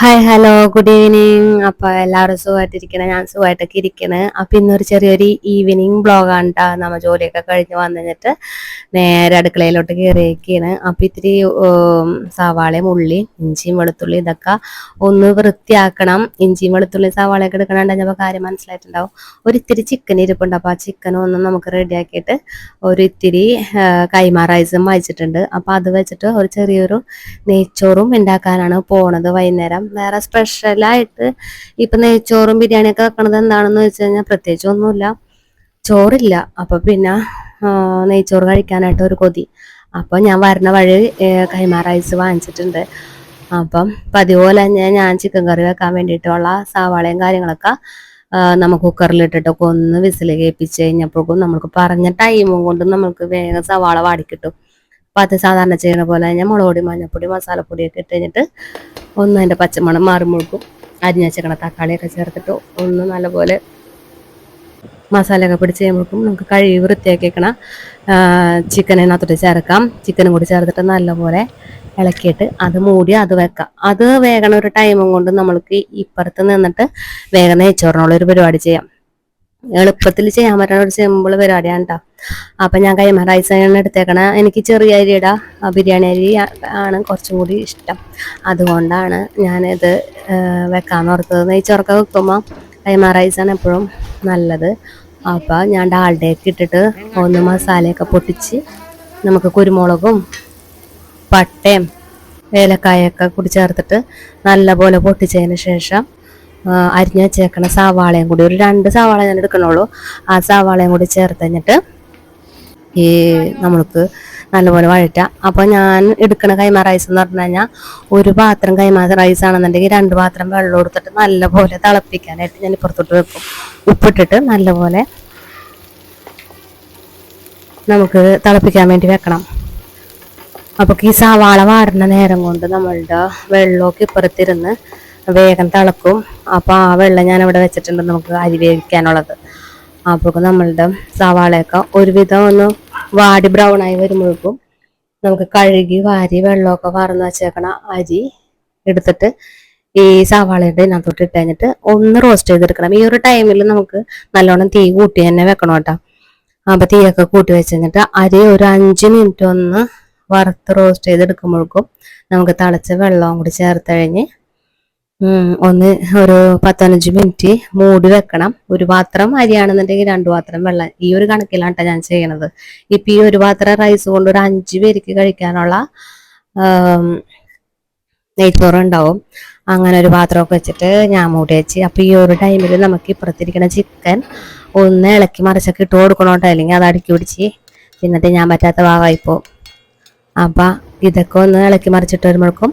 Hi hello good evening അപ്പൊ എല്ലാവരും സുഖമായിട്ടിരിക്കണേ. ഞാൻ സുഖമായിട്ടൊക്കെ ഇരിക്കണേ. അപ്പൊ ഇന്നൊരു ചെറിയൊരു ഈവനിങ് ബ്ലോഗാണ് കേട്ടോ നമ്മ ജോലിയൊക്കെ കഴിഞ്ഞ് വന്നിട്ട് നേരെ അടുക്കളയിലോട്ട് കയറിയിരിക്കുകയാണ് അപ്പൊ ഇത്തിരി സവാളയും ഉള്ളി ഇഞ്ചിയും വെളുത്തുള്ളി ഇതൊക്കെ ഒന്ന് വൃത്തിയാക്കണം. ഇഞ്ചിയും വെളുത്തുള്ളി സവാളയൊക്കെ എടുക്കണുണ്ടെങ്കിൽ കാര്യം മനസ്സിലായിട്ടുണ്ടാവും. ഒരു ഇത്തിരി ചിക്കൻ ഇരിപ്പുണ്ട്. അപ്പൊ ആ ചിക്കൻ ഒന്ന് നമുക്ക് റെഡിയാക്കിയിട്ട് ഒരു ഇത്തിരി കൈമാ റൈസും വായിച്ചിട്ടുണ്ട് അപ്പൊ അത് വെച്ചിട്ട് ഒരു ചെറിയൊരു നെയ്ച്ചോറും ഉണ്ടാക്കാനാണ് പോണത് വൈകുന്നേരം. വേറെ സ്പെഷ്യലായിട്ട് ഇപ്പൊ നെയ്ച്ചോറും ബിരിയാണിയൊക്കെ വെക്കണത് എന്താണെന്ന് വെച്ച് കഴിഞ്ഞാൽ പ്രത്യേകിച്ച് ഒന്നുമില്ല. ചോറില്ല. അപ്പൊ പിന്നെ നെയ്ച്ചോറ് കഴിക്കാനായിട്ട് ഒരു കൊതി. അപ്പൊ ഞാൻ വരുന്ന വഴി കൈമ റൈസ് വാങ്ങിച്ചിട്ടുണ്ട്. അപ്പം പതിവ് പോലെ തന്നെ ഞാൻ ചിക്കൻ കറി വെക്കാൻ വേണ്ടിയിട്ടുള്ള സവാളയും കാര്യങ്ങളൊക്കെ ആ, കുക്കറിൽ കുക്കറിലിട്ടിട്ടൊക്കെ ഒന്ന് വിസിൽ കേൾപ്പിച്ച് കഴിഞ്ഞപ്പോഴേക്കും നമുക്ക് പറഞ്ഞ ടൈമും കൊണ്ട് നമുക്ക് വേഗം സവാള വാടിക്കിട്ടും അപ്പം അത് സാധാരണ ചെയ്യണ പോലെ തന്നെ മുളക് പൊടി മഞ്ഞപ്പൊടി മസാലപ്പൊടിയൊക്കെ ഇട്ട് കഴിഞ്ഞിട്ട് ഒന്ന് അതിന്റെ പച്ചമണം മാറി മുഴുക്കും. അരിഞ്ഞ വെച്ചേക്കണ തക്കാളിയൊക്കെ ചേർത്തിട്ട് ഒന്ന് നല്ലപോലെ മസാലയൊക്കെ പിടിച്ച് കഴിയുമ്പോഴേക്കും നമുക്ക് കഴുകി വൃത്തിയാക്കി വെക്കണ ചിക്കൻ ചേർക്കാം. ചിക്കനും കൂടി ചേർത്തിട്ട് നല്ലപോലെ ഇളക്കിയിട്ട് അത് മൂടി അത് വെക്കാം. അത് വേഗണ ഒരു ടൈമും കൊണ്ട് നമ്മൾക്ക് ഇപ്പുറത്ത് നിന്നിട്ട് വേഗം നെയ്ച്ചോറിനുള്ള ഒരു പരിപാടി ചെയ്യാം. എളുപ്പത്തിൽ ചെയ്യാൻ പറ്റുന്ന ഒരു സിമ്പിൾ പരിപാടിയാണ് കേട്ടോ അപ്പൊ ഞാൻ കൈമ റൈസ് എടുത്തേക്കണ. എനിക്ക് ചെറിയ അരിയുടെ. ബിരിയാണി അരി ആണ് കുറച്ചും കൂടി ഇഷ്ടം. അതുകൊണ്ടാണ് ഞാനിത് വെക്കാൻ ഓർത്തത്. നെയ്ച്ചോറൊക്കെ വെക്കുമ്പോൾ കൈമ റൈസാണ് എപ്പോഴും നല്ലത്. അപ്പോൾ ഞാൻ ഡാൽഡയൊക്കെ ഇട്ടിട്ട് ഒന്ന് മസാലയൊക്കെ പൊട്ടിച്ച് നമുക്ക് കുരുമുളകും പട്ടയും ഏലക്കായൊക്കെ കൂടി ചേർത്തിട്ട് നല്ലപോലെ പൊട്ടിച്ചതിന് ശേഷം അരിഞ്ഞ് വെച്ചേക്കണ സവാളയും കൂടി ഒരു രണ്ട് സവാള ഞാൻ എടുക്കണുള്ളൂ. ആ സവാളയും കൂടി ചേർത്ത് കഴിഞ്ഞിട്ട് ഈ നമ്മൾക്ക് നല്ലപോലെ വഴറ്റ. അപ്പോൾ ഞാൻ എടുക്കണ കൈമ റൈസ് എന്ന് പറഞ്ഞു കഴിഞ്ഞാൽ ഒരു പാത്രം കൈമ റൈസ് ആണെന്നുണ്ടെങ്കിൽ രണ്ട് പാത്രം വെള്ളം കൊടുത്തിട്ട് നല്ലപോലെ തിളപ്പിക്കാനായിട്ട് ഞാൻ ഇപ്പുറത്തോട്ട് വെക്കും. ഉപ്പിട്ടിട്ട് നല്ലപോലെ നമുക്ക് തിളപ്പിക്കാൻ വേണ്ടി വെക്കണം. അപ്പോൾ ഈ സവാള വാടുന്ന നേരം കൊണ്ട് നമ്മളുടെ വെള്ളമൊക്കെ ഇപ്പുറത്തിരുന്ന് വേഗം തിളക്കും. അപ്പോൾ ആ വെള്ളം ഞാൻ ഇവിടെ വെച്ചിട്ടുണ്ട് നമുക്ക് അരി വേവിക്കാനുള്ളത്. അപ്പോൾ നമ്മളുടെ സവാളയൊക്കെ ഒരുവിധം ഒന്ന് വാടി ബ്രൗൺ ആയി വരുമ്പോഴേക്കും നമുക്ക് കഴുകി വാരി വെള്ളമൊക്കെ വാർന്ന് വെച്ചേക്കണ അരി എടുത്തിട്ട് ഈ സവാളയുടെ ഇതിനകത്തോട്ട് ഇട്ട് കഴിഞ്ഞിട്ട് ഒന്ന് റോസ്റ്റ് ചെയ്തെടുക്കണം. ഈ ഒരു ടൈമിൽ നമുക്ക് നല്ലോണം തീ കൂട്ടി തന്നെ വെക്കണം കേട്ടോ. അപ്പം തീയൊക്കെ കൂട്ടി വെച്ച് കഴിഞ്ഞിട്ട് അരി ഒരു അഞ്ച് മിനിറ്റ് ഒന്ന് വറുത്ത് റോസ്റ്റ് ചെയ്തെടുക്കുമ്പോഴേക്കും നമുക്ക് തിളച്ച വെള്ളവും കൂടി ചേർത്ത് കഴിഞ്ഞ് ഒന്ന് ഒരു പത്തനഞ്ച് മിനിറ്റ് മൂടി വെക്കണം. ഒരു പാത്രം അരിയാണെന്നുണ്ടെങ്കിൽ രണ്ടു പാത്രം വെള്ളം. ഈ ഒരു കണക്കിലാണ് ഞാൻ ചെയ്യണത്. ഇപ്പൊ ഈ ഒരു പാത്രം റൈസ് കൊണ്ട് ഒരു അഞ്ച് പേർക്ക് കഴിക്കാനുള്ള നെയ്ച്ചോറ് ഉണ്ടാവും. അങ്ങനെ ഒരു പാത്രമൊക്കെ വെച്ചിട്ട് ഞാൻ മൂടി വെച്ച്. അപ്പൊ ഈ ഒരു ടൈമിൽ നമുക്ക് ഇപ്പുറത്തിരിക്കണ ചിക്കൻ ഒന്ന് ഇളക്കി മറിച്ചൊക്കെ ഇട്ട് കൊടുക്കണോട്ടോ. അല്ലെങ്കിൽ അത് അടുക്കി പിടിച്ച് പിന്നത്തെ ഞാൻ പറ്റാത്ത ഭാഗമായിപ്പോ അപ്പൊ ഇതൊക്കെ ഒന്ന് ഇളക്കി മറിച്ചിട്ട് വരുമ്പോഴേക്കും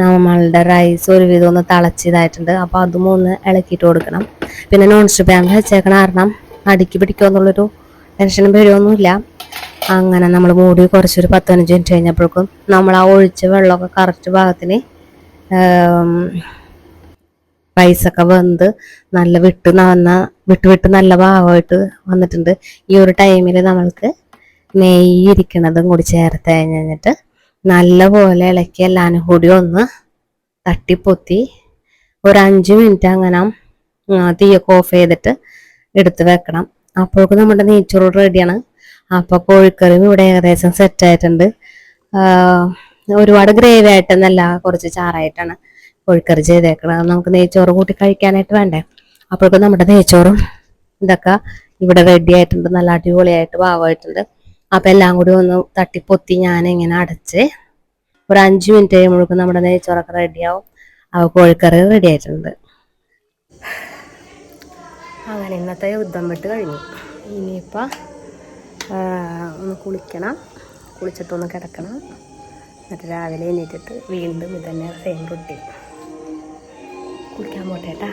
നമ്മളുടെ റൈസ് ഒരു വിധം ഒന്ന് തിളച്ചതായിട്ടുണ്ട്. അപ്പോൾ അതും ഒന്ന് ഇളക്കിയിട്ട് കൊടുക്കണം. പിന്നെ നോൺ സ്റ്റിപ്പ് പാനിൽ വെച്ചേക്കണ കാരണം അടുക്കി പിടിക്കുക എന്നുള്ളൊരു ടെൻഷനും പേടിയൊന്നുമില്ല അങ്ങനെ നമ്മൾ മൂടി കുറച്ചൊരു പത്ത് പതിനഞ്ച് മിനിറ്റ് കഴിഞ്ഞപ്പോഴേക്കും നമ്മൾ ആ ഒഴിച്ച വെള്ളമൊക്കെ കറക്റ്റ് ഭാഗത്തിന് റൈസൊക്കെ വെന്ത് നല്ല വിട്ട് നന്ന വിട്ട് വിട്ട് നല്ല ഭാഗമായിട്ട് വന്നിട്ടുണ്ട്. ഈ ഒരു ടൈമിൽ നമ്മൾക്ക് നെയ്യ് ഇരിക്കണതും കൂടി ചേർത്ത് കഴിഞ്ഞിട്ട് നല്ലപോലെ ഇളക്കി എല്ലാനും കൂടി ഒന്ന് തട്ടിപ്പൊത്തി. ഒരു അഞ്ച് മിനിറ്റ് അങ്ങനെ തീയൊക്കെ ഓഫ് ചെയ്തിട്ട് എടുത്ത് വെക്കണം. അപ്പോഴേക്കും നമ്മുടെ നെയ്ച്ചോറ് റെഡിയാണ് അപ്പോൾ കോഴിക്കറിയും ഇവിടെ ഏകദേശം സെറ്റ് ആയിട്ടുണ്ട്. ആ, ഒരുപാട് ഗ്രേവി ആയിട്ടെന്നല്ല കുറച്ച് ചാറായിട്ടാണ് കോഴിക്കറി ചെയ്തേക്കണത്. നമുക്ക് നെയ്ച്ചോറ് കൂട്ടി കഴിക്കാനായിട്ട് വേണ്ടേ? അപ്പോഴേക്കും നമ്മുടെ നെയ്ച്ചോറും ഇതൊക്കെ ഇവിടെ റെഡി ആയിട്ടുണ്ട്. നല്ല അടിപൊളിയായിട്ട് ഭാവമായിട്ടുണ്ട് അപ്പം എല്ലാം കൂടി ഒന്ന് തട്ടിപ്പൊത്തി ഞാൻ ഇങ്ങനെ അടച്ച് ഒരു അഞ്ച് മിനിറ്റ് കഴിയുമ്പോഴേക്കും നമ്മുടെ നെയ്ച്ചോറൊക്കെ റെഡിയാവും. അപ്പോൾ കോഴിക്കറി റെഡി ആയിട്ടുണ്ട്. അങ്ങനെ ഇന്നത്തെ യുദ്ധം വിട്ട് കഴിഞ്ഞു. ഇനിയിപ്പോൾ ഒന്ന് കുളിക്കണം. കുളിച്ചിട്ടൊന്ന് കിടക്കണം. എന്നിട്ട് രാവിലെ എണീറ്റിട്ട് വീണ്ടും ഇതന്നെ സെയിം റൊട്ടി കുളിക്കാൻ പോട്ടെ കേട്ടാ